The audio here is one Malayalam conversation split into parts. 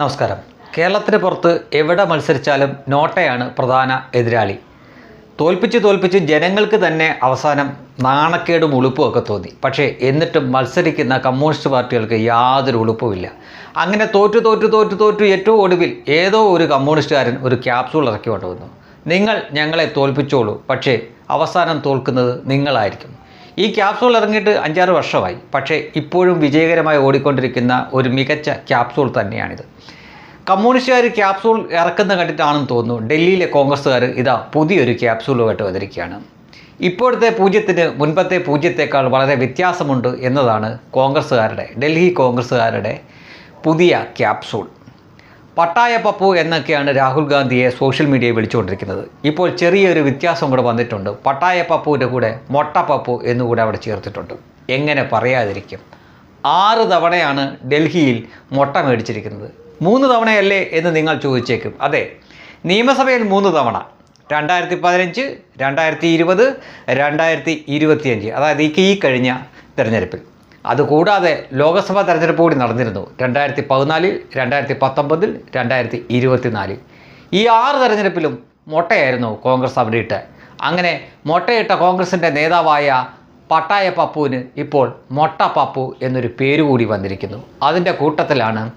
നമസ്കാരം. കേരളത്തിന് പുറത്ത് എവിടെ മത്സരിച്ചാലും നോട്ടയാണ് പ്രധാന എതിരാളി. തോൽപ്പിച്ച് തോൽപ്പിച്ച് ജനങ്ങൾക്ക് തന്നെ അവസാനം നാണക്കേടും ഉളുപ്പും ഒക്കെ തോന്നി. പക്ഷേ എന്നിട്ടും മത്സരിക്കുന്ന കമ്മ്യൂണിസ്റ്റ് പാർട്ടികൾക്ക് യാതൊരു ഉളുപ്പുമില്ല അങ്ങനെ തോറ്റു തോറ്റു തോറ്റു തോറ്റു ഏറ്റവും ഒടുവിൽ ഏതോ ഒരു കമ്മ്യൂണിസ്റ്റുകാരൻ ഒരു ക്യാപ്സൂൾ ഇറക്കി കൊണ്ടുവന്നു. നിങ്ങൾ ഞങ്ങളെ തോൽപ്പിച്ചോളൂ. പക്ഷേ അവസാനം തോൽക്കുന്നത് നിങ്ങളായിരിക്കും. ഈ ക്യാപ്സൂൾ ഇറങ്ങിയിട്ട് അഞ്ചാറ് വർഷമായി. പക്ഷേ ഇപ്പോഴും വിജയകരമായി ഓടിക്കൊണ്ടിരിക്കുന്ന ഒരു മികച്ച ക്യാപ്സൂൾ തന്നെയാണിത്. കമ്മ്യൂണിസ്റ്റുകാർ ക്യാപ്സൂൾ ഇറക്കുന്ന കണ്ടിട്ടാണെന്ന് തോന്നുന്നു. ഡൽഹിയിലെ കോൺഗ്രസ്സുകാർ ഇതാ പുതിയൊരു ക്യാപ്സൂളുമായിട്ട് വന്നിരിക്കുകയാണ്. ഇപ്പോഴത്തെ പൂജ്യത്തിന് മുൻപത്തെ പൂജ്യത്തേക്കാൾ വളരെ വ്യത്യാസമുണ്ട് എന്നതാണ് കോൺഗ്രസ്സുകാരുടെ ഡൽഹി കോൺഗ്രസ്സുകാരുടെ പുതിയ ക്യാപ്സൂൾ പട്ടായ പപ്പു എന്നൊക്കെയാണ് രാഹുൽ ഗാന്ധിയെ സോഷ്യൽ മീഡിയയിൽ വിളിച്ചുകൊണ്ടിരിക്കുന്നത്. ഇപ്പോൾ ചെറിയൊരു വ്യത്യാസം കൂടെ വന്നിട്ടുണ്ട്. പട്ടായ പപ്പുവിന്റെ കൂടെ മൊട്ട പപ്പു എന്നുകൂടെ അവിടെ ചേർത്തിട്ടുണ്ട്. എങ്ങനെ പറയാതിരിക്കും? ആറ് തവണയാണ് ഡൽഹിയിൽ മൊട്ട മേടിച്ചിരിക്കുന്നത്. മൂന്ന് തവണയല്ലേ എന്ന് നിങ്ങൾ ചോദിച്ചേക്കും. അതെ നിയമസഭയിൽ മൂന്ന് തവണ. രണ്ടായിരത്തി പതിനഞ്ച് രണ്ടായിരത്തി ഇരുപത് രണ്ടായിരത്തി ഇരുപത്തിയഞ്ച് അതായത് ഈ കഴിഞ്ഞ തിരഞ്ഞെടുപ്പിൽ. അതുകൂടാതെ ലോക്സഭാ തെരഞ്ഞെടുപ്പ് കൂടി നടന്നിരുന്നു. രണ്ടായിരത്തി പതിനാലിൽ രണ്ടായിരത്തി പത്തൊമ്പതിൽ രണ്ടായിരത്തി ഇരുപത്തിനാലിൽ ഈ ആറ് തെരഞ്ഞെടുപ്പിലും മൊട്ടയായിരുന്നു കോൺഗ്രസ് അവിടെ ഇട്ട് അങ്ങനെ മൊട്ടയിട്ട കോൺഗ്രസിന്റെ നേതാവായ പട്ടായ പപ്പുവിന് ഇപ്പോൾ മൊട്ട പപ്പു എന്നൊരു പേര് കൂടി വന്നിരിക്കുന്നു. അതിന്റെ കൂട്ടത്തിലാണ്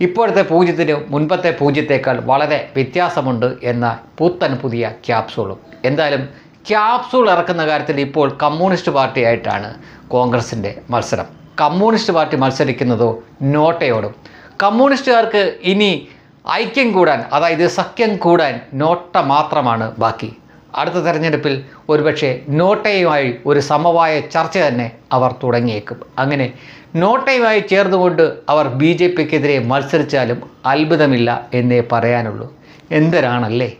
ഇപ്പോഴത്തെ പൂജ്യത്തിന് മുൻപത്തെ പൂജ്യത്തേക്കാൾ വളരെ വ്യത്യാസമുണ്ട് എന്ന പുത്തൻ പുതിയ ക്യാപ്സൂളും. എന്തായാലും ക്യാപ്സൂൾ ഇറക്കുന്ന കാര്യത്തിൽ ഇപ്പോൾ കമ്മ്യൂണിസ്റ്റ് പാർട്ടിയായിട്ടാണ് കോൺഗ്രസിന്റെ മത്സരം. കമ്മ്യൂണിസ്റ്റ് പാർട്ടി മത്സരിക്കുന്നതോ നോട്ടയോടും. കമ്മ്യൂണിസ്റ്റുകാർക്ക് ഇനി ഐക്യം കൂടാൻ അതായത് സഖ്യം കൂടാൻ നോട്ട മാത്രമാണ് ബാക്കി. അടുത്ത തെരഞ്ഞെടുപ്പിൽ ഒരുപക്ഷെ നോട്ടയുമായി ഒരു സമവായ ചർച്ച തന്നെ അവർ തുടങ്ങിയേക്കും. അങ്ങനെ നോട്ടയുമായി ചേർന്നുകൊണ്ട് അവർ ബി ജെ പിക്കെതിരെ മത്സരിച്ചാലും അത്ഭുതമില്ല എന്നേ പറയാനുള്ളൂ. എന്തരാണല്ലേ?